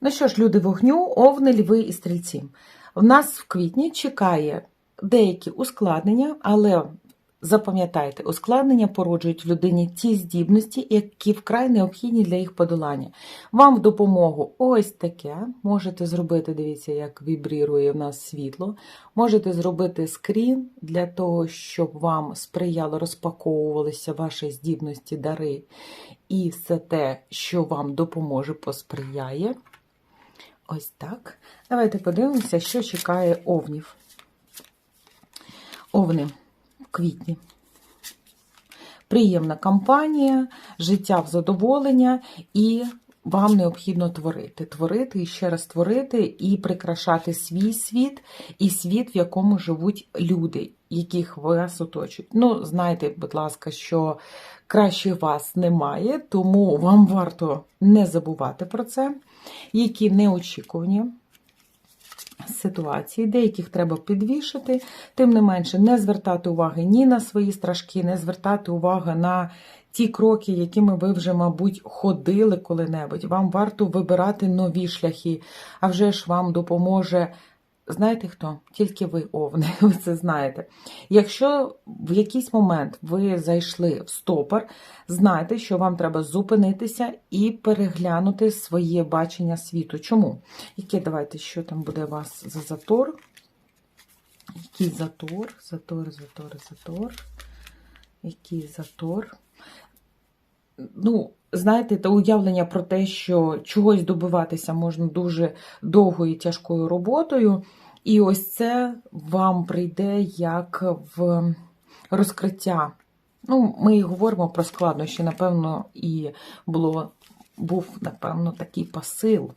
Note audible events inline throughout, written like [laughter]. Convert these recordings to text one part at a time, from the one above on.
Ну що ж, люди вогню, овни, льви і стрільці. В нас в квітні чекає деякі ускладнення, але запам'ятайте, ускладнення породжують в людині ті здібності, які вкрай необхідні для їх подолання. Вам в допомогу ось таке. Можете зробити, дивіться, як вібрірує в нас світло. Можете зробити скрін для того, щоб вам сприяло розпаковувалися ваші здібності, дари і все те, що вам допоможе, посприяє. Ось так. Давайте подивимося, що чекає овнів. Овни в квітні. Приємна кампанія, життя в задоволення, і вам необхідно творити. Творити і ще раз творити, і прикрашати свій світ, і світ, в якому живуть люди, яких вас оточують. Ну, знайте, будь ласка, що краще вас немає, тому вам варто не забувати про це, які неочікувані ситуації, деяких треба підвішити, тим не менше, не звертати уваги ні на свої страшки, не звертати уваги на ті кроки, якими ви вже, мабуть, ходили коли-небудь. Вам варто вибирати нові шляхи, а вже ж вам допоможе. Знаєте хто? Тільки ви овни, [laughs] ви це знаєте. Якщо в якийсь момент ви зайшли в стопор, знайте, що вам треба зупинитися і переглянути своє бачення світу. Чому? Яке давайте, що там буде у вас за затор? Який затор, затор, затор, затор. Який затор? Ну, знаєте, те уявлення про те, що чогось добиватися можна дуже довгою і тяжкою роботою. І ось це вам прийде як в розкриття. Ну, ми і говоримо про складнощі, напевно, і було, був, напевно, такий посил.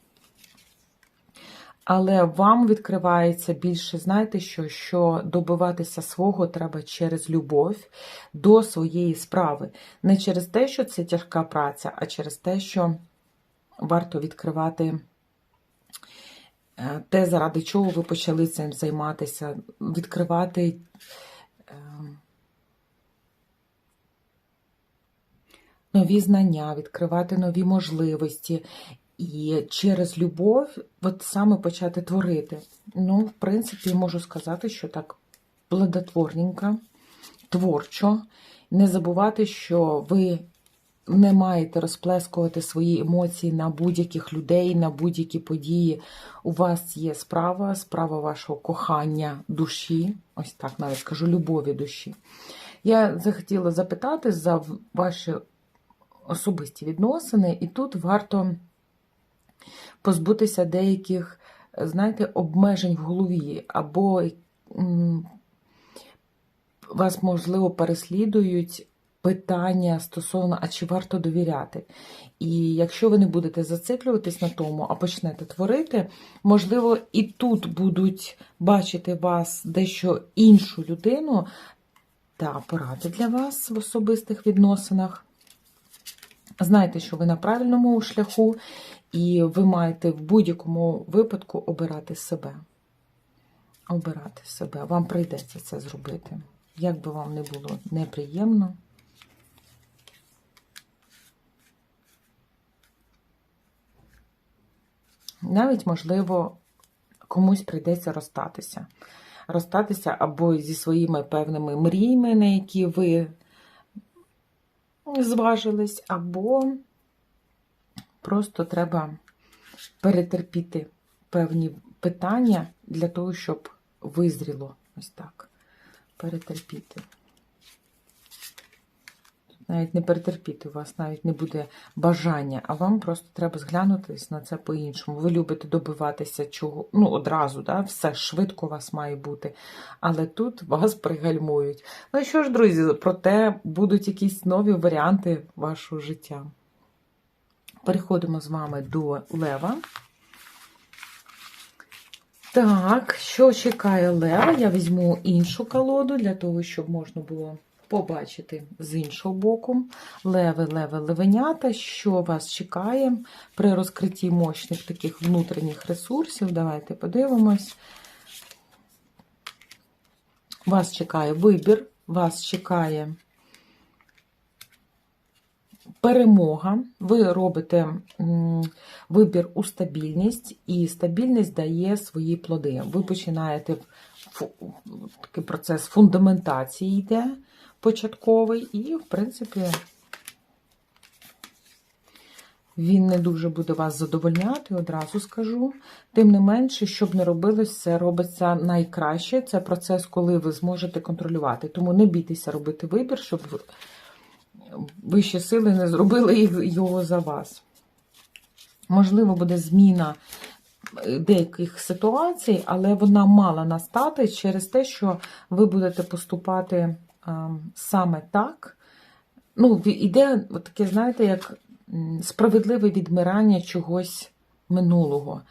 Але вам відкривається більше, знаєте, що, що добиватися свого треба через любов до своєї справи. Не через те, що це тяжка праця, а через те, що варто відкривати е, те, заради чого ви почали цим займатися, відкривати. е, Нові знання, відкривати нові можливості. І через любов, от саме почати творити. Ну, в принципі, можу сказати, що так плодотворненько, творчо. Не забувати, що ви не маєте розплескувати свої емоції на будь-яких людей, на будь-які події. У вас є справа, справа вашого кохання душі, ось так навіть скажу, любові душі. Я захотіла запитати за ваші особисті відносини, і тут варто позбутися деяких, знаєте, обмежень в голові, або вас, можливо, переслідують питання стосовно, а чи варто довіряти. І якщо ви не будете зациклюватись на тому, а почнете творити, можливо, і тут будуть бачити вас дещо іншу людину та поради для вас в особистих відносинах. Знайте, що ви на правильному шляху, і ви маєте в будь-якому випадку обирати себе. Обирати себе. Вам прийдеться це зробити. Як би вам не було неприємно. Навіть, можливо, комусь прийдеться розстатися. Розстатися або зі своїми певними мріями, на які ви зважились, або просто треба перетерпіти певні питання для того, щоб визріло ось так. Перетерпіти. Навіть не перетерпіти, у вас навіть не буде бажання, а вам просто треба зглянутись на це по-іншому. Ви любите добиватися чого, ну, одразу, да? все швидко у вас має бути. Але тут вас пригальмують. Ну що ж, друзі, проте будуть якісь нові варіанти вашого життя. Переходимо з вами до лева. Так, що чекає лева? Я візьму іншу колоду для того, щоб можна було побачити з іншого боку. Леви, леви, левенята, що вас чекає при розкритті мощних таких внутрішніх ресурсів. Давайте подивимось. Вас чекає вибір, вас чекає перемога. Ви робите вибір у стабільність, і стабільність дає свої плоди. Ви починаєте такий процес фундаментації йде початковий, і, в принципі, він не дуже буде вас задовольняти, одразу скажу. Тим не менше, щоб не робилось, все робиться найкраще. Це процес, коли ви зможете контролювати. Тому не бійтеся робити вибір, щоб ви- вищі сили не зробили його за вас. Можливо, буде зміна е, деяких ситуацій, але вона мала настати через те, що ви будете поступати саме так. Ну, іде таке, знаєте, як справедливе відмирання чогось минулого.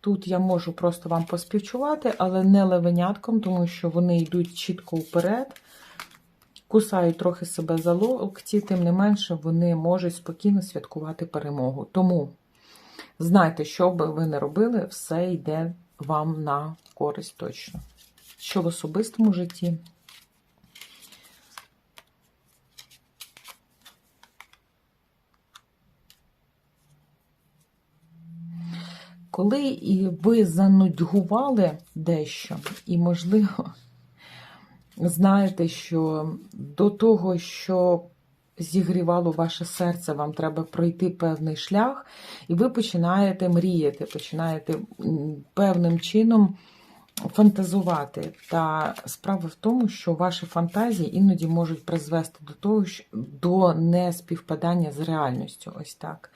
Тут я можу просто вам поспівчувати, але не левенятком, тому що вони йдуть чітко вперед, кусають трохи себе за локті, тим не менше вони можуть спокійно святкувати перемогу. Тому знайте, що би ви не робили, все йде вам на користь точно. Що в особистому житті. Коли і ви занудьгували дещо, і, можливо, знаєте, що до того, що зігрівало ваше серце, вам треба пройти певний шлях, і ви починаєте мріяти, починаєте певним чином фантазувати. Та справа в тому, що ваші фантазії іноді можуть призвести до того, що до неспівпадання з реальністю. Ось так.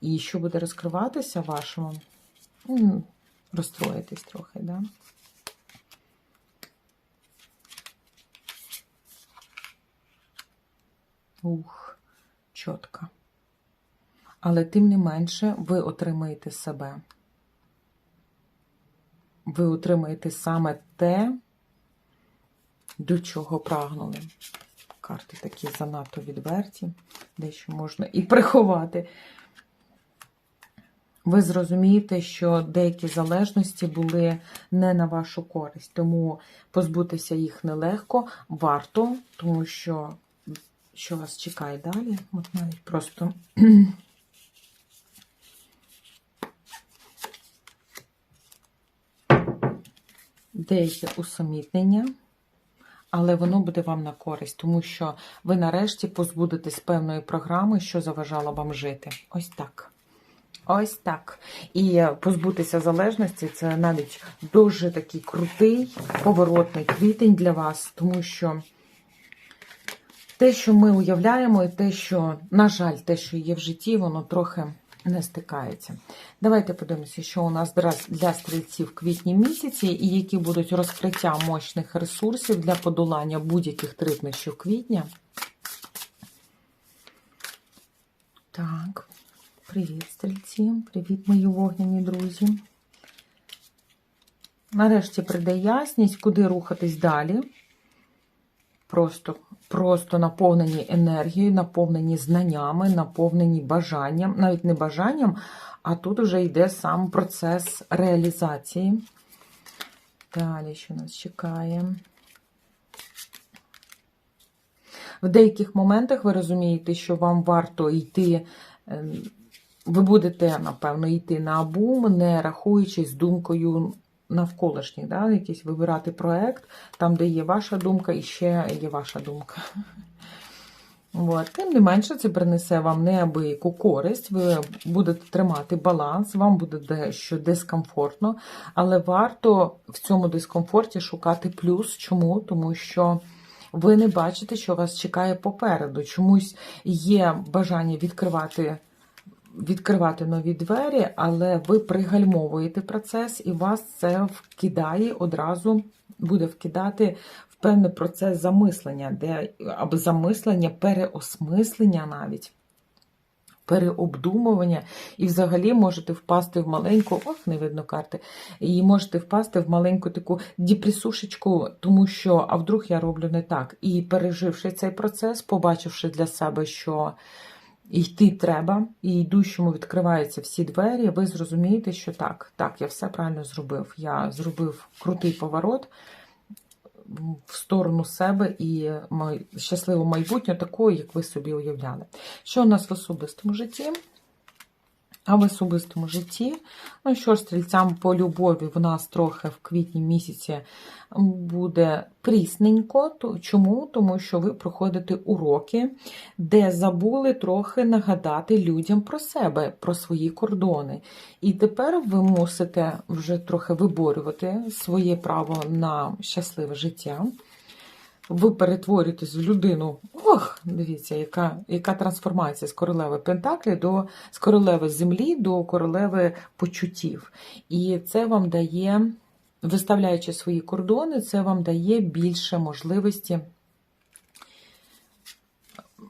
І що буде розкриватися вашому? М, Розстроїтесь трохи, да? Ух, чітко. Але тим не менше, ви отримаєте себе. Ви отримаєте саме те, до чого прагнули. Карти такі занадто відверті, дещо можна і приховати. Ви зрозумієте, що деякі залежності були не на вашу користь, тому позбутися їх нелегко, варто, тому що що вас чекає далі, от навіть просто [clears throat] деяке усамітнення, але воно буде вам на користь, тому що ви нарешті позбудетесь певної програми, що заважала вам жити. Ось так. Ось так. І позбутися залежності це навіть дуже такий крутий поворотний квітень для вас, тому що те, що ми уявляємо, і те, що, на жаль, те, що є в житті, воно трохи не стикається. Давайте подивимося, що у нас для стрільців в квітні місяці, і які будуть розкриття мощних ресурсів для подолання будь-яких труднощів квітня. Так, привіт, стрільці, привіт, мої вогняні друзі. Нарешті прийде ясність, куди рухатись далі. Просто, просто наповнені енергією, наповнені знаннями, наповнені бажанням, навіть не бажанням, а тут вже йде сам процес реалізації. Далі, що нас чекає? В деяких моментах ви розумієте, що вам варто йти, ем, ви будете, напевно, йти на абум, не рахуючись думкою навколишніх, да? якийсь вибирати проект, там, де є ваша думка, і ще є ваша думка. От. Тим не менше, це принесе вам неабияку користь, ви будете тримати баланс, вам буде дещо дискомфортно, але варто в цьому дискомфорті шукати плюс. Чому? Тому що ви не бачите, що вас чекає попереду. Чомусь є бажання відкривати відкривати нові двері, але ви пригальмовуєте процес, і вас це вкидає одразу, буде вкидати в певний процес замислення, де або замислення, переосмислення навіть. Переобдумування, і взагалі можете впасти в маленьку, ох, не видно карти, і можете впасти в маленьку таку діпресушечку, тому що, а вдруг я роблю не так. І переживши цей процес, побачивши для себе, що йти треба, і йдущому відкриваються всі двері, ви зрозумієте, що так, так, я все правильно зробив. Я зробив крутий поворот, в сторону себе і щасливого майбутнього, такого, як ви собі уявляли. Що у нас в особистому житті? А в особистому житті, ну що ж, стрільцям по любові в нас трохи в квітні місяці буде прісненько. Чому? Тому що ви проходите уроки, де забули трохи нагадати людям про себе, про свої кордони. І тепер ви мусите вже трохи виборювати своє право на щасливе життя. Ви перетворюєтесь в людину. Ох, дивіться, яка, яка трансформація з королеви Пентаклі до з королеви землі до королеви почуттів. І це вам дає, виставляючи свої кордони, це вам дає більше можливості.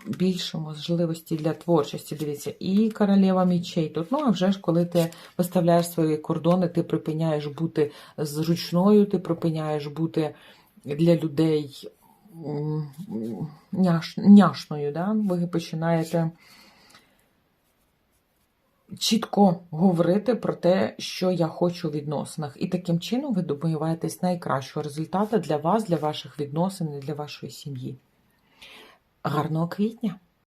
Більше можливості для творчості. Дивіться, і королева мічей тут. Ну, а вже ж, коли ти виставляєш свої кордони, ти припиняєш бути зручною, ти припиняєш бути для людей няш, няшною. Да? Ви починаєте чітко говорити про те, що я хочу у відносинах. І таким чином ви добиваєтесь найкращого результату для вас, для ваших відносин і для вашої сім'ї. Гарного квітня!